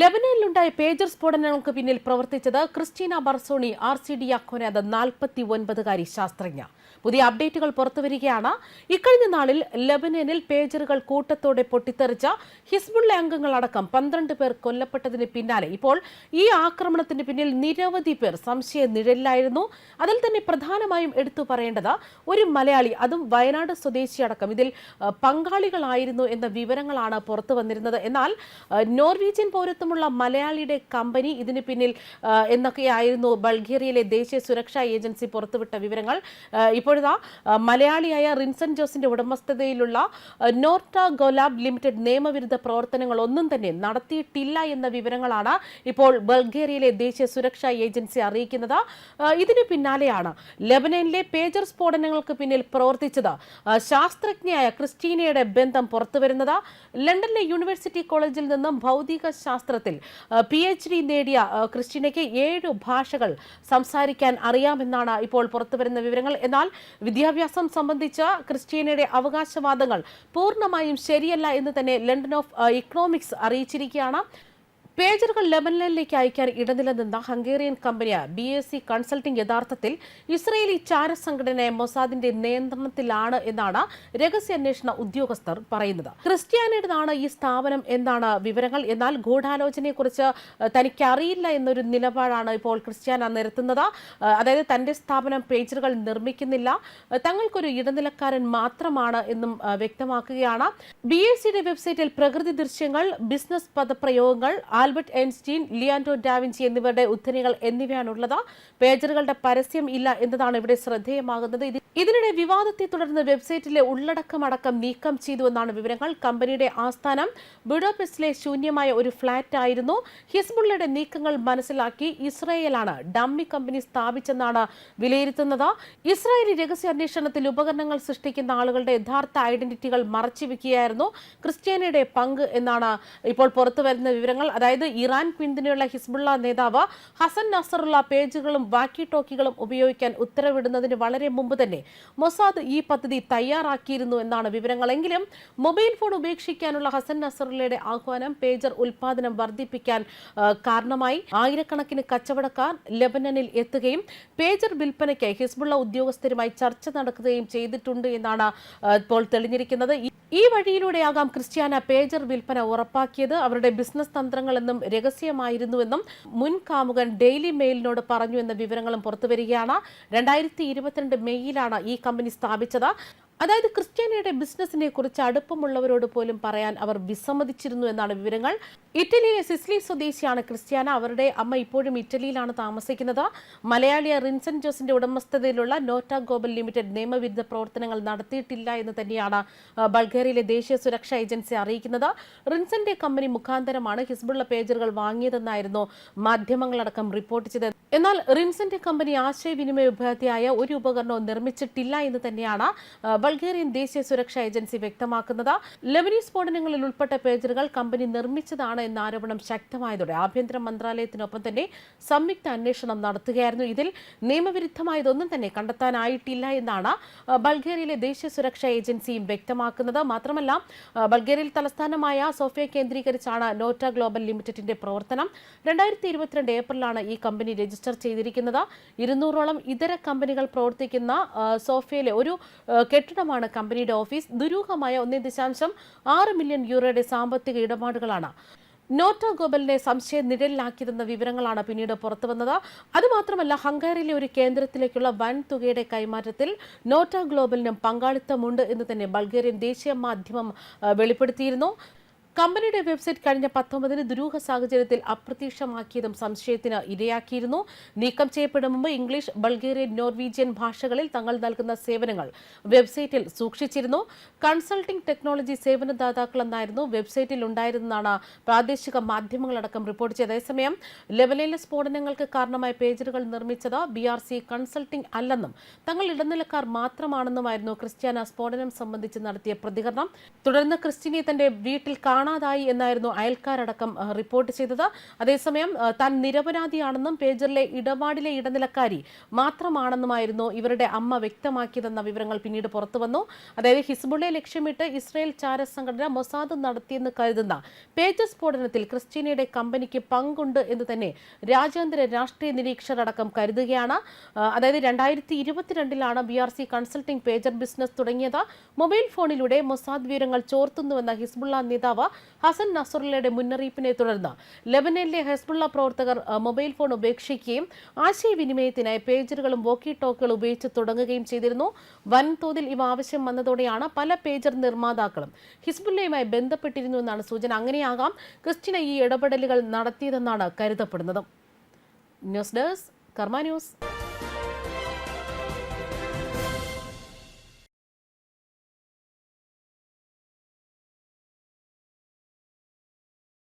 ലെബനനിലുണ്ടായ pager സ്ഫോടനങ്ങൾക്ക് പിന്നിൽ പ്രവർത്തിച്ചത് Cristiana Barsony Arcidiacono നാൽപ്പത്തി ഒൻപതുകാരി ശാസ്ത്രജ്ഞ. പുതിയ അപ്ഡേറ്റുകൾ പുറത്തുവരികയാണ് ഇക്കഴിഞ്ഞ നാളിൽ ലബനനിൽ പേജറുകൾ കൂട്ടത്തോടെ പൊട്ടിത്തെറിച്ച ഹിസ്ബുള്ള അംഗങ്ങളടക്കം പന്ത്രണ്ട് പേർ കൊല്ലപ്പെട്ടതിന് പിന്നാലെ ഇപ്പോൾ ഈ ആക്രമണത്തിന് പിന്നിൽ നിരവധി പേർ സംശയ നിഴലിലായിരുന്നു. അതിൽ തന്നെ പ്രധാനമായും എടുത്തു പറയേണ്ടത് ഒരു മലയാളി അതും വയനാട് സ്വദേശിയടക്കം ഇതിൽ പങ്കാളികളായിരുന്നു എന്ന വിവരങ്ങളാണ് പുറത്തു വന്നിരുന്നത്. എന്നാൽ നോർവീജിയൻ പൗരത്വമുള്ള മലയാളിയുടെ കമ്പനി ഇതിന് പിന്നിൽ എന്നൊക്കെയായിരുന്നു ബൾഗേറിയയിലെ ദേശീയ സുരക്ഷാ ഏജൻസി പുറത്തുവിട്ട വിവരങ്ങൾ. ആ, ഇപ്പോഴിതാ മലയാളിയായ റിൻസൺ ജോസിന്റെ ഉടമസ്ഥതയിലുള്ള നോർട്ട ഗോലാബ് ലിമിറ്റഡ് നിയമവിരുദ്ധ പ്രവർത്തനങ്ങൾ ഒന്നും തന്നെ നടത്തിയിട്ടില്ല എന്ന വിവരങ്ങളാണ് ഇപ്പോൾ ബൾഗേറിയയിലെ ദേശീയ സുരക്ഷാ ഏജൻസി അറിയിക്കുന്നത്. ഇതിനു പിന്നാലെയാണ് ലെബനനിലെ പേജർ സ്ഫോടനങ്ങൾക്ക് പിന്നിൽ പ്രവർത്തിച്ചത് ശാസ്ത്രജ്ഞയായ ക്രിസ്റ്റീനയുടെ ബന്ധം പുറത്തുവരുന്നത്. ലണ്ടനിലെ യൂണിവേഴ്സിറ്റി കോളേജിൽ നിന്നും ഭൗതിക ശാസ്ത്രത്തിൽ പി എച്ച് ഡി നേടിയ ക്രിസ്റ്റീനയ്ക്ക് ഏഴ് ഭാഷകൾ സംസാരിക്കാൻ അറിയാമെന്നാണ് ഇപ്പോൾ പുറത്തുവരുന്ന വിവരങ്ങൾ. എന്നാൽ വിദ്യാഭ്യാസം സംബന്ധിച്ച ക്രിസ്റ്റീനയുടെ അവകാശവാദങ്ങൾ പൂർണമായും ശരിയല്ല എന്ന് തന്നെ ലണ്ടൻ ഓഫ് ഇക്കണോമിക്സ് അറിയിച്ചിരിക്കുകയാണ്. പേജറുകൾ ലെബനനിലേക്ക് അയക്കാൻ ഇടനിലനിന്ന ഹംഗേറിയൻ കമ്പനിയായ ബി എസ് സി കൺസൾട്ടിംഗ് യഥാർത്ഥത്തിൽ ഇസ്രയേലി ചാര ചാരസംഘടനയായ മൊസാദിന്റെ നിയന്ത്രണത്തിലാണ് എന്നാണ് രഹസ്യാന്വേഷണ ഉദ്യോഗസ്ഥർ പറയുന്നത്. ക്രിസ്ത്യാനിയുടേതാണ് ഈ സ്ഥാപനം എന്നാണ് വിവരങ്ങൾ. എന്നാൽ ഗൂഢാലോചനയെക്കുറിച്ച് തനിക്കറിയില്ല എന്നൊരു നിലപാടാണ് ഇപ്പോൾ ക്രിസ്ത്യാന നിരത്തുന്നത്. അതായത് തന്റെ സ്ഥാപനം പേജറുകൾ നിർമ്മിക്കുന്നില്ല. തങ്ങൾക്കൊരു ഇടനിലക്കാരൻ മാത്രമാണ് എന്നും വ്യക്തമാക്കുകയാണ്. ബി എസ് സിയുടെ വെബ്സൈറ്റിൽ പ്രകൃതി ദൃശ്യങ്ങൾ ബിസിനസ് പദപ്രയോഗങ്ങൾ ആൽബർട്ട് ഐൻസ്റ്റീൻ ലിയാൻഡോ ഡാവിൻസി എന്നിവരുടെ ഉദ്ധരണികൾ എന്നിവയാണുള്ളത്. പേജറുകളുടെ പരസ്യം ഇല്ല എന്നതാണ് ഇവിടെ ശ്രദ്ധേയമാകുന്നത്. ഇത് ഇതിനിടെ വിവാദത്തെ തുടർന്ന് വെബ്സൈറ്റിലെ ഉള്ളടക്കമടക്കം നീക്കം ചെയ്തുവെന്നാണ് വിവരങ്ങൾ. കമ്പനിയുടെ ആസ്ഥാനം ബുഡോപെസ്റ്റിലെ ശൂന്യമായ ഒരു ഫ്ളാറ്റ് ആയിരുന്നു. ഹിസ്ബുള്ളയുടെ നീക്കങ്ങൾ മനസ്സിലാക്കി ഇസ്രായേലാണ് ഡമ്മി കമ്പനി സ്ഥാപിച്ചെന്നാണ് വിലയിരുത്തുന്നത്. ഇസ്രായേലി രഹസ്യാന്വേഷണത്തിൽ ഉപകരണങ്ങൾ സൃഷ്ടിക്കുന്ന ആളുകളുടെ യഥാർത്ഥ ഐഡന്റിറ്റികൾ മറച്ചുവെക്കുകയായിരുന്നു ക്രിസ്ത്യാനിയുടെ പങ്ക് എന്നാണ് ഇപ്പോൾ പുറത്തുവരുന്ന വിവരങ്ങൾ. അതായത് ഇറാൻ പിന്തുണയുള്ള ഹിസ്ബുള്ള നേതാവ് ഹസൻ നസറുള്ള പേജുകളും വാക്കി ടോക്കികളും ഉപയോഗിക്കാൻ ഉത്തരവിടുന്നതിന് വളരെ മുമ്പ് തന്നെ മൊസാദ് ഈ പദ്ധതി തയ്യാറാക്കിയിരുന്നു എന്നാണ് വിവരങ്ങളെങ്കിലും മൊബൈൽ ഫോൺ ഉപേക്ഷിക്കാനുള്ള ഹസൻ നസറുള്ളയുടെ ആഹ്വാനം പേജർ ഉൽപാദനം വർദ്ധിപ്പിക്കാൻ കാരണമായി. ആയിരക്കണക്കിന് കച്ചവടക്കാർ ലെബനനിൽ എത്തുകയും പേജർ വിൽപ്പനയ്ക്ക് ഹിസ്ബുള്ള ഉദ്യോഗസ്ഥരുമായി ചർച്ച നടക്കുകയും ചെയ്തിട്ടുണ്ട് എന്നാണ് ഇപ്പോൾ തെളിഞ്ഞിരിക്കുന്നത്. ഈ- വഴിയിലൂടെയാകാം ക്രിസ്ത്യാന പേജർ വിൽപ്പന ഉറപ്പാക്കിയത്. അവരുടെ ബിസിനസ് തന്ത്രങ്ങളെന്നും രഹസ്യമായിരുന്നുവെന്നും മുൻ കാമുകൻ ഡെയിലി മെയിലിനോട് പറഞ്ഞു എന്ന വിവരങ്ങളും പുറത്തുവരികയാണ്. രണ്ടായിരത്തി ഇരുപത്തിരണ്ട് മെയ്യിലാണ് ഈ കമ്പനി സ്ഥാപിച്ചത്. അതായത് ക്രിസ്ത്യാനിയുടെ ബിസിനസിനെ കുറിച്ച് അടുപ്പമുള്ളവരോട് പോലും പറയാൻ അവർ വിസമ്മതിച്ചിരുന്നു എന്നാണ് വിവരങ്ങൾ. ഇറ്റലിയിലെ സിസ്ലി സ്വദേശിയാണ് ക്രിസ്ത്യാന. അവരുടെ അമ്മ ഇപ്പോഴും ഇറ്റലിയിലാണ് താമസിക്കുന്നത്. മലയാളിയ റിൻസൻ ജോസിന്റെ ഉടമസ്ഥതയിലുള്ള നോട്ട ഗോബൽ ലിമിറ്റഡ് നിയമവിരുദ്ധ പ്രവർത്തനങ്ങൾ നടത്തിയിട്ടില്ല എന്ന് തന്നെയാണ് ബൾഗേറിയയിലെ ദേശീയ സുരക്ഷാ ഏജൻസി അറിയിക്കുന്നത്. റിൻസന്റെ കമ്പനി മുഖാന്തരമാണ് ഹിസ്ബുള്ള പേജറുകൾ വാങ്ങിയതെന്നായിരുന്നു മാധ്യമങ്ങളടക്കം റിപ്പോർട്ട് ചെയ്തത്. എന്നാൽ റിൻസന്റെ കമ്പനി ആശയവിനിമയ ഉപാധിയായ ഒരു ഉപകരണവും നിർമ്മിച്ചിട്ടില്ല എന്ന് തന്നെയാണ് ബൾഗേറിയൻ ദേശീയ സുരക്ഷാ ഏജൻസി വ്യക്തമാക്കുന്നത്. ലെബനി സ്ഫോടനങ്ങളിൽ ഉൾപ്പെട്ട പേജറുകൾ കമ്പനി നിർമ്മിച്ചതാണ് എന്ന ആരോപണം ശക്തമായതോടെ ആഭ്യന്തര മന്ത്രാലയത്തിനൊപ്പം തന്നെ സംയുക്ത അന്വേഷണം നടത്തുകയായിരുന്നു. ഇതിൽ നിയമവിരുദ്ധമായതൊന്നും തന്നെ കണ്ടെത്താനായിട്ടില്ല എന്നാണ് ബൾഗേറിയയിലെ ദേശീയ സുരക്ഷാ ഏജൻസിയും വ്യക്തമാക്കുന്നത്. മാത്രമല്ല ബൾഗേറിയയിൽ തലസ്ഥാനമായ സോഫിയ കേന്ദ്രീകരിച്ചാണ് നോറ്റ ഗ്ലോബൽ ലിമിറ്റഡിന്റെ പ്രവർത്തനം. രണ്ടായിരത്തി ഇരുപത്തിരണ്ട് ഏപ്രിലാണ് ഈ കമ്പനി രജിസ്റ്റർ ചെയ്തിരിക്കുന്നത്. ഇരുന്നൂറോളം ഇതര കമ്പനികൾ പ്രവർത്തിക്കുന്ന സോഫിയയിലെ ഒരു കെട്ടിടമാണ് കമ്പനിയുടെ ഓഫീസ്. ദുരൂഹമായ ഒന്നേ ദശാംശം ആറ് മില്യൺ യൂറോയുടെ സാമ്പത്തിക ഇടപാടുകളാണ്. നോട്ട ഗോബലിനെ സംശയ നിഴലിലാക്കിയതെന്ന വിവരങ്ങളാണ് പിന്നീട് പുറത്തുവന്നത്. അതുമാത്രമല്ല ഹംഗാറിയിലെ ഒരു കേന്ദ്രത്തിലേക്കുള്ള വൻ തുകയുടെ കൈമാറ്റത്തിൽ നോട്ട ഗ്ലോബലിനും പങ്കാളിത്തമുണ്ട് എന്ന് തന്നെ ബൾഗേറിയൻ ദേശീയ മാധ്യമം വെളിപ്പെടുത്തിയിരുന്നു. കമ്പനിയുടെ വെബ്സൈറ്റ് കഴിഞ്ഞ പത്തൊമ്പതിന് ദുരൂഹ സാഹചര്യത്തിൽ അപ്രത്യക്ഷമാക്കിയതും സംശയത്തിന് ഇരയാക്കിയിരുന്നു. നീക്കം ചെയ്യപ്പെടും മുമ്പ് ഇംഗ്ലീഷ് ബൾഗേറിയൻ നോർവീജിയൻ ഭാഷകളിൽ തങ്ങൾ നൽകുന്ന സേവനങ്ങൾ വെബ്സൈറ്റിൽ സൂക്ഷിച്ചിരുന്നു. കൺസൾട്ടിംഗ് ടെക്നോളജി സേവനദാതാക്കളെന്നായിരുന്നു വെബ്സൈറ്റിൽ ഉണ്ടായിരുന്നതാണ് പ്രാദേശിക മാധ്യമങ്ങളടക്കം റിപ്പോർട്ട് ചെയ്തത്. അതേസമയം ലെവലേല സ്ഫോടനങ്ങൾക്ക് കാരണമായ പേജറുകൾ നിർമ്മിച്ചത് ബി ആർ സി കൺസൾട്ടിംഗ് അല്ലെന്നും തങ്ങൾ ഇടനിലക്കാർ മാത്രമാണെന്നുമായിരുന്നു ക്രിസ്ത്യാന സ്ഫോടനം സംബന്ധിച്ച് നടത്തിയ പ്രതികരണം. തുടർന്ന് ക്രിസ്ത്യനെ തന്റെ വീട്ടിൽ കാണാൻ കാണാതായി എന്നായിരുന്നു അയൽക്കാരടക്കം റിപ്പോർട്ട് ചെയ്തത്. അതേസമയം താൻ നിരപരാധിയാണെന്നും പേജറിലെ ഇടപാടിലെ ഇടനിലക്കാരി മാത്രമാണെന്നുമായിരുന്നു ഇവരുടെ അമ്മ വ്യക്തമാക്കിയതെന്ന വിവരങ്ങൾ പിന്നീട് പുറത്തു വന്നു. അതായത് ഹിസ്ബുള്ളയെ ലക്ഷ്യമിട്ട് ഇസ്രയേൽ ചാര സംഘടന മൊസാദ് നടത്തിയെന്ന് കരുതുന്ന പേജർ സ്ഫോടനത്തിൽ ക്രിസ്റ്റീനയുടെ കമ്പനിക്ക് പങ്കുണ്ട് എന്ന് തന്നെ രാജ്യാന്തര രാഷ്ട്രീയ നിരീക്ഷകരടക്കം കരുതുകയാണ്. അതായത് രണ്ടായിരത്തി ഇരുപത്തിരണ്ടിലാണ് B R C consulting pager business തുടങ്ങിയത്. മൊബൈൽ ഫോണിലൂടെ മൊസാദ് വിവരങ്ങൾ ചോർത്തുന്നുവെന്ന ഹിസ്ബുള്ള നേതാവ് ഹസൻ നസറുള്ളയുടെ മുന്നറിയിപ്പിനെ തുടർന്ന് ലെബനനിലെ ഹെസ്ബുള്ള പ്രവർത്തകർ മൊബൈൽ ഫോൺ ഉപേക്ഷിക്കുകയും ആശയവിനിമയത്തിനായി പേജറുകളും വോക്കി ടോക്കുകളും ഉപയോഗിച്ച് തുടങ്ങുകയും ചെയ്തിരുന്നു. വൻതോതിൽ ഇവ ആവശ്യം വന്നതോടെയാണ് പല പേജർ നിർമ്മാതാക്കളും ഹിസ്ബുല്ലയുമായി ബന്ധപ്പെട്ടിരുന്നു എന്നാണ് സൂചന. അങ്ങനെയാകാം ക്രിസ്റ്റിന ഈ ഇടപെടലുകൾ നടത്തിയതെന്നാണ് കരുതപ്പെടുന്നത്. News desk Karma news.